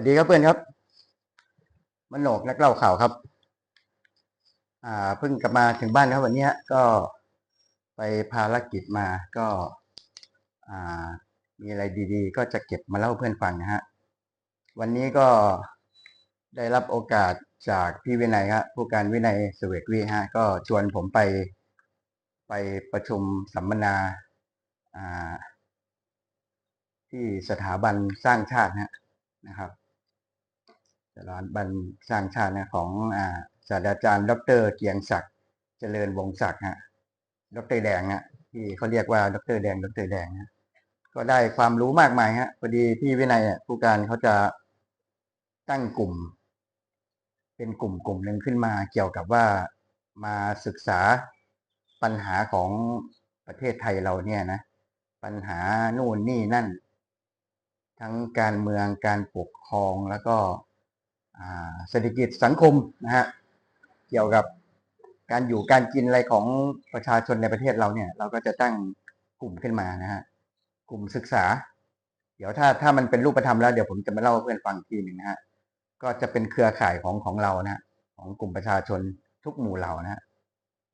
วัสดีครับเพื่อนครับ มโนกนักเล่าข่าวครับ อ่าเพิ่งกลับมาถึงบ้านครับวันนี้ก็ไปภารกิจมาก็ อ่า มีอะไรดีๆ ก็จะเก็บมาเล่าเพื่อนฟังนะฮะวันนี้ก็ได้รับโอกาสจากพี่วินัยครับผู้การวินัยสเวกวีฮะก็ชวนผมไปไปประชุมสัมมนาอ่าที่สถาบันสร้างชาตินะนะครับ สถาบันสร้างชาตินะของศาสตราจารย์ ดรเกียงศักดิ์เจริญวงศักดิ์ฮะดรแดงฮะที่เขาเรียกว่าดรแดงดรแดงฮะก็ได้ความรู้มากมายฮะพอดีพี่วินัยผู้การเขาจะตั้งกลุ่ม เป็นกลุ่มกลุ่มหนึ่งขึ้นมาเกี่ยวกับว่ามาศึกษาปัญหาของประเทศไทยเราเนี่ยนะ ปัญหานู่นนี่นั่น ทั้งการเมืองการปกครองแล้วก็ เศรษฐกิจสังคมนะฮะเกี่ยวกับการอยู่การกินอะไรของประชาชนในประเทศเราเนี่ย เราก็จะตั้งกลุ่มขึ้นมานะฮะกลุ่มศึกษา เดี๋ยวถ้าถ้ามันเป็นรูปธรรมแล้วเดี๋ยวผมจะมาเล่าให้เพื่อนฟังทีหนึ่งนะฮะก็จะเป็นเครือข่ายของของเรานะฮะของกลุ่มประชาชนทุกหมู่เหล่านะฮะ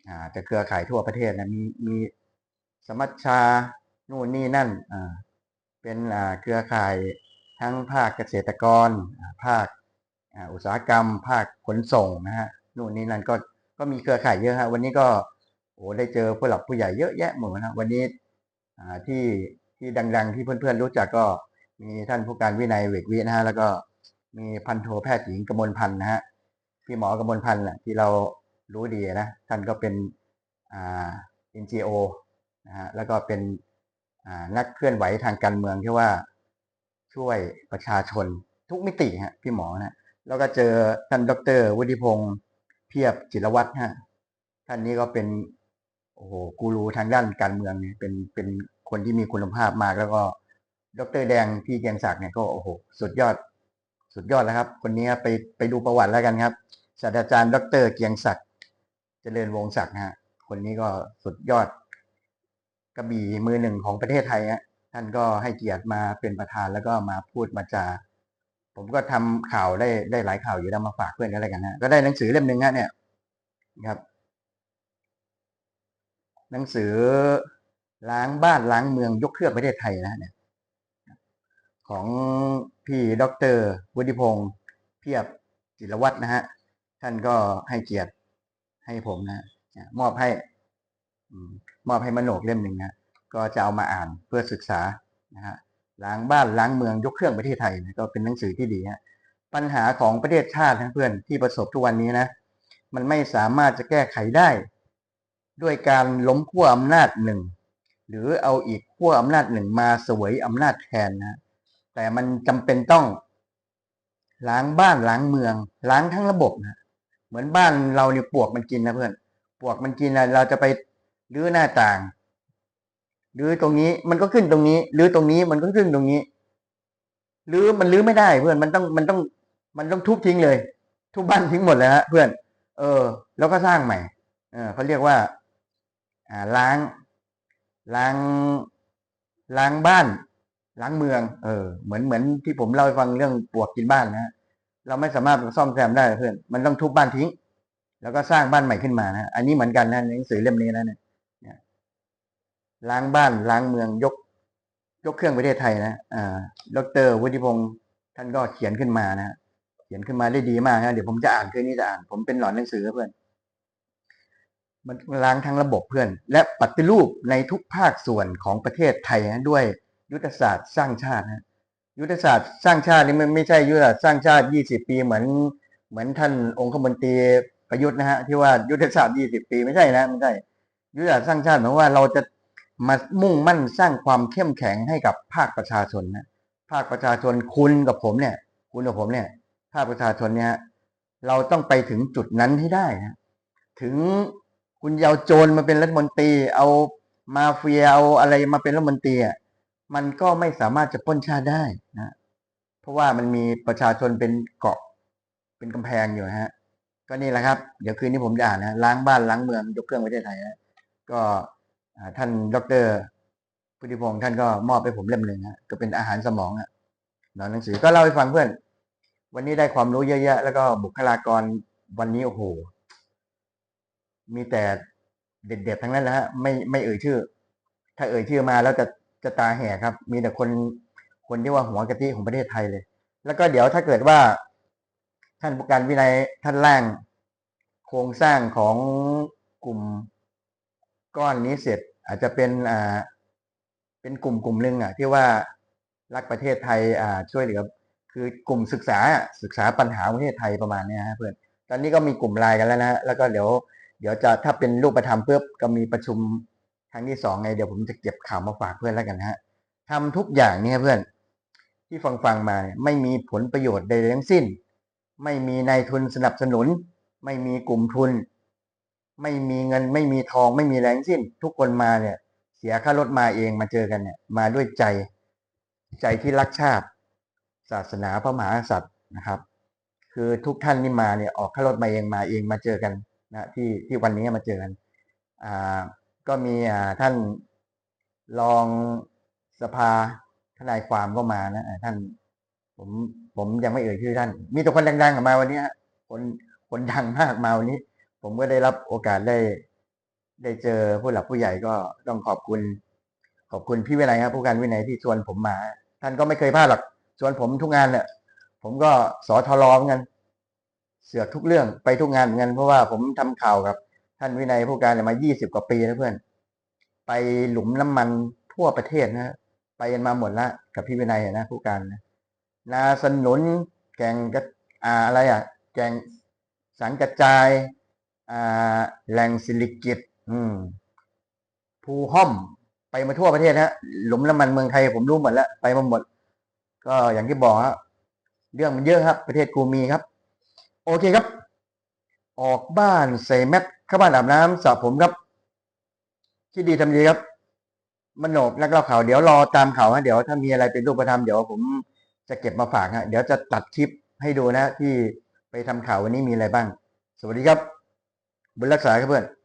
อ่าจะเครือข่ายทั่วประเทศนะมีมีสมัชชานู่นนี่นั่นอ่าเป็นอ่าเครือข่ายทั้งภาคเกษตรกรภาค อุตสาหกรรมภาคขนส่งนะฮะนู่นนี่นั่นก็ก็มีเครือข่ายเยอะฮะวันนี้ก็โอ้ได้เจอผู้หลักผู้ใหญ่เยอะแยะหมดนะวันนี้ที่ที่ดัง ๆ ที่เพื่อนๆรู้จักก็มีท่านผู้การวินัยเวกวินะฮะแล้วก็มีพันโทแพทย์หญิงกมลพันธ์นะฮะพี่หมอกมลพันธ์แหละที่เรารู้ดีนะท่านก็เป็นอ่า NGO นะฮะแล้วก็เป็นอ่านักเคลื่อนไหวทางการเมืองที่ว่าช่วยประชาชนทุกมิติฮะพี่หมอนะ แล้วก็เจอท่านดรวุฒิพงศ์เพียบจิรวัตรฮะท่านนี้ก็เป็นโอ้โหกูรูทางด้านการเมืองเนี่ยเป็นเป็นคนที่มีคุณภาพมาก แล้วก็ดรแดงพี่เกียงศักดิ์เนี่ยก็โอ้โหสุดยอดสุดยอดแล้วครับ คนนี้ไปไปดูประวัติแล้วกันครับศาสตราจารย์ ดรเกียงศักดิ์เจริญวงศ์ศักดิ์ฮะคนนี้ก็สุดยอด กระบี่มือหนึ่งของประเทศไทยฮะท่านก็ให้เกียรติมาเป็นประธานแล้วก็มาพูดมาจา ผมก็ทำข่าวได้ได้หลายข่าวอยู่แล้วมาฝากเพื่อนกันอะไรกันนะก็ได้หนังสือเล่มหนึ่งฮะเนี่ยครับ หนังสือล้างบ้านล้างเมืองยกเครื่องประเทศไทยนะเนี่ย ของพี่ด็อกเตอร์วุฒิพงศ์เพียบจิรวัตรนะฮะท่านก็ให้เกียรติให้ผมนะมอบให้มมอบให้มโนกเล่มหนึ่งนะก็จะเอามาอ่านเพื่อศึกษานะฮะ ล้างบ้านล้างเมืองยกเครื่องประเทศไทยก็เป็นหนังสือที่ดีฮะปัญหาของประเทศชาตินะเพื่อนที่ประสบทุกวันนี้นะมันไม่สามารถจะแก้ไขได้ ด้วยการล้มขั้วอำนาจหนึ่งหรือเอาอีกขั้วอำนาจหนึ่งมาสวยอำนาจแทนนะแต่มันจำเป็นต้อง ล้างบ้านล้างเมือง ล้างทั้งระบบนะเหมือนบ้านเราเนี่ยปวกมันกินนะเพื่อน ปวกมันกินนะเราจะไปรื้อหน้าต่าง หรือตรงนี้มันก็ขึ้นตรงนี้ หรือตรงนี้มันก็ขึ้นตรงนี้ หรือมันรื้อไม่ได้เพื่อนมันต้องมันต้องมันต้องทุบทิ้งเลย ทุบบ้านทิ้งหมดเลยฮะเพื่อน เออ แล้วก็สร้างใหม่ เออเขาเรียกว่า อ่าล้าง ล้างล้างบ้านล้างเมือง เออ เหมือนเหมือนที่ผมเล่าให้ฟังเรื่องปวกกินบ้านนะฮะเราไม่สามารถซ่อมแซมได้เพื่อน มันต้องทุบบ้านทิ้ง แล้วก็สร้างบ้านใหม่ขึ้นมานะ อันนี้เหมือนกันนะในหนังสือเล่มนี้นะเนี่ย ล้างบ้านล้างเมืองยก ยกเครื่องประเทศไทยนะอ่าดรวุฒิพงศ์ท่านก็เขียนขึ้นมานะเขียนขึ้นมาได้ดีมากนะเดี๋ยวผมจะอ่านคืนนี้จะอ่าน ผมเป็นหลอนหนังสือเพื่อน มันล้างทั้งระบบเพื่อน และปฏิรูปในทุกภาคส่วนของประเทศไทยนะด้วยยุทธศาสตร์สร้างชาตินะยุทธศาสตร์สร้างชาตินี่มันไม่ใช่ยุทธศาสตร์สร้างชาติ 20 ปีเหมือน เหมือนท่านองคมนตรีประยุทธ์นะฮะที่ว่ายุทธศาสตร์ 20 ปีไม่ใช่นะไม่ใช่ยุทธศาสตร์สร้างชาติหมายว่าเราจะ มามุ่งมั่นสร้างความเข้มแข็งให้กับภาคประชาชนนะภาคประชาชนคุณกับผมเนี่ย คุณกับผมเนี่ยภาคประชาชนเนี่ย เราต้องไปถึงจุดนั้นให้ได้นะถึงคุณยาวโจรมาเป็นรัฐมนตรี เอามาเฟียเอาอะไรมาเป็นรัฐมนตรีอะมันก็ไม่สามารถจะป้นชาติได้นะเพราะว่ามันมีประชาชนเป็นเกาะเป็นกำแพงอยู่ฮะ ก็นี่แหละครับ เดี๋ยวคืนนี้ผมจะอ่านนะล้างบ้านล้างเมืองยกเครื่องประเทศไทยนะก็ ท่านดรพุทธิพงศ์ท่านก็มอบให้ผมเล่มหนึ่งฮะก็เป็นอาหารสมองอะหนอนหนังสือก็เล่าให้ฟังเพื่อน วันนี้ได้ความรู้เยอะแยะ แล้วก็บุคลากรวันนี้โอ้โห มีแต่เด็ดๆทั้งนั้นนะฮะไม่ไม่เอ่ยชื่อ ถ้าเอ่ยชื่อมาแล้วจะจะตาแหกครับ มีแต่คนคนที่ว่าหัวกะทิของประเทศไทยเลย แล้วก็เดี๋ยวถ้าเกิดว่า ท่านผู้การวินัยท่านร่าง โครงสร้างของกลุ่ม ก้อนนี้เสร็จอาจจะเป็นอ่าเป็นกลุ่มกลุ่มหนึ่งอะที่ว่ารักประเทศไทยอ่าช่วยเหลือ คือกลุ่มศึกษาศึกษาปัญหาประเทศไทยประมาณเนี้ยฮะเพื่อนตอนนี้ก็มีกลุ่มไลน์กันแล้วนะแล้วก็เดี๋ยวเดี๋ยวจะถ้าเป็นรูปธรรมปุ๊บก็มีประชุมครั้งที่สองไงเดี๋ยวผมจะเก็บข่าวมาฝากเพื่อนแล้วกันนะฮะทำทุกอย่างเนี่ยเพื่อน ที่ฟังฟังมาไม่มีผลประโยชน์ใดทั้งสิ้น ไม่มีนายทุนสนับสนุน ไม่มีกลุ่มทุน ไม่มีเงินไม่มีทองไม่มีแรงสิ้น ทุกคนมาเนี่ย เสียค่ารถมาเองมาเจอกันเนี่ย มาด้วยใจใจที่รักชาติ ศาสนาพระมหากษัตริย์นะครับ คือทุกท่านนี่มาเนี่ยออกค่ารถมาเองมาเองมาเจอกันนะที่ที่วันนี้มาเจอกันอ่าก็มีอ่าท่านรองสภาทนายความก็มานะท่านผมผมยังไม่เอ่ยชื่อท่าน มีแต่คนดังๆออกมาวันนี้คนคนดังมากมาวันนี้ ผมก็ได้รับโอกาสได้ได้เจอผู้หลักผู้ใหญ่ก็ต้องขอบคุณ ขอบคุณพี่วินัยครับ ผู้การวินัยที่ชวนผมมา ท่านก็ไม่เคยพลาดหรอกชวนผมทุกงานเนี่ยผมก็สอทรอเหมือนกัน เสือกทุกเรื่องไปทุกงานเหมือนกันเพราะว่าผมทำข่าวกับ ท่านวินัยผู้การเนี่ยมา 20 กว่าปีแล้วเพื่อน ไปหลุมน้ำมันทั่วประเทศนะไปกันมาหมดละกับพี่วินัยนะผู้การนะนาสนุนแกงกระอะไรอะ แกงสังกระจาย แหล่งสิริกิตภูห้อมไปมาทั่วประเทศฮะ หลุมน้ำมันเมืองไทยผมรู้หมดแล้ว ไปมาหมด ก็อย่างที่บอกฮะเรื่องมันเยอะครับ ประเทศกูมีครับ โอเคครับ ออกบ้านใส่แมสเข้าบ้านอาบน้ำสระผมครับคิดดีทำดีครับมโนบนักเล่าข่าวเดี๋ยวรอตามข่าวฮะเดี๋ยวถ้ามีอะไรเป็นรูปธรรมเดี๋ยวผมจะเก็บมาฝากฮะเดี๋ยวจะตัดคลิปให้ดูนะ ที่ไปทำข่าววันนี้มีอะไรบ้าง สวัสดีครับ บุญรั